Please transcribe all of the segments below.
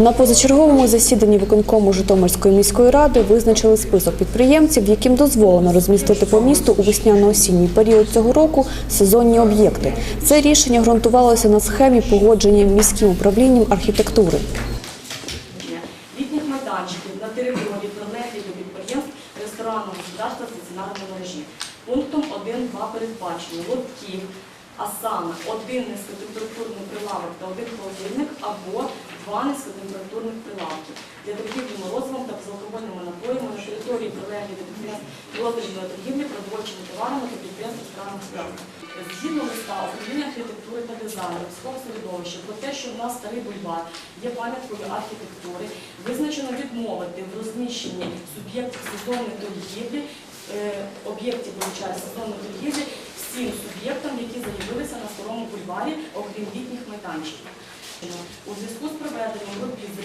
На позачерговому засіданні виконкому Житомирської міської ради визначили список підприємців, яким дозволено розмістити по місту у весняно-осінній період цього року сезонні об'єкти. Це рішення ґрунтувалося на схемі погодження міським управлінням архітектури. літніх майданчиків на території прилеглих до підприємств ресторанного господарства стаціонарної мережі. Пунктом 1.2 передбачено лотків, а саме один низькотемпературний прилавок та один холодильник або два низькотемпературних прилавки для торгівлі морозивом та безалкогольними напоями на території прилеглих до підприємств роздрібної торгівлі продовольчими товарами та підприємств ресторанного господарства. Згідно листа управління архітектури та дизайну міського середовища про те, що в нас старий бульвар є пам'яткою архітектури, визначено відмовити в розміщенні суб'єктів сезонної торгівлі, е, об'єктів вилучає сезонної торгівлі всім суб'єктам, які заявилися на старому бульварі, окрім літніх майданчиків. У зв'язку з проведенням робіт з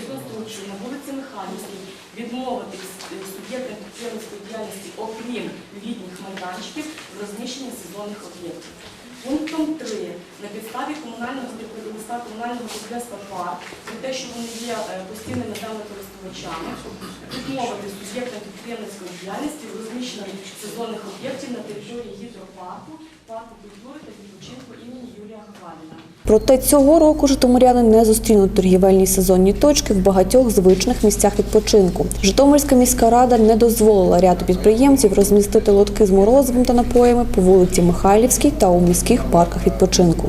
на вулиці Механівській відмовити с- суб'єктам підприємницької діяльності, окрім літніх майданчиків, в розміщенні сезонних об'єктів. Пунктом 3. На підставі комунального листа комунального підприємства ПАР про те, що вони є е, постійними землекористувачами, відмовити суб'єктам підприємницької діяльності в розміщенні сезонних об'єктів на території гідропарку, парку культури та відпочинку імені Юрія Гагаріна. Проте цього року житомиряни не зустрінуть торгівельні сезонні точки в багатьох звичних місцях відпочинку. Житомирська міська рада не дозволила ряду підприємців розмістити лотки з морозивом та напоями по вулиці Михайлівській та у міських парках відпочинку.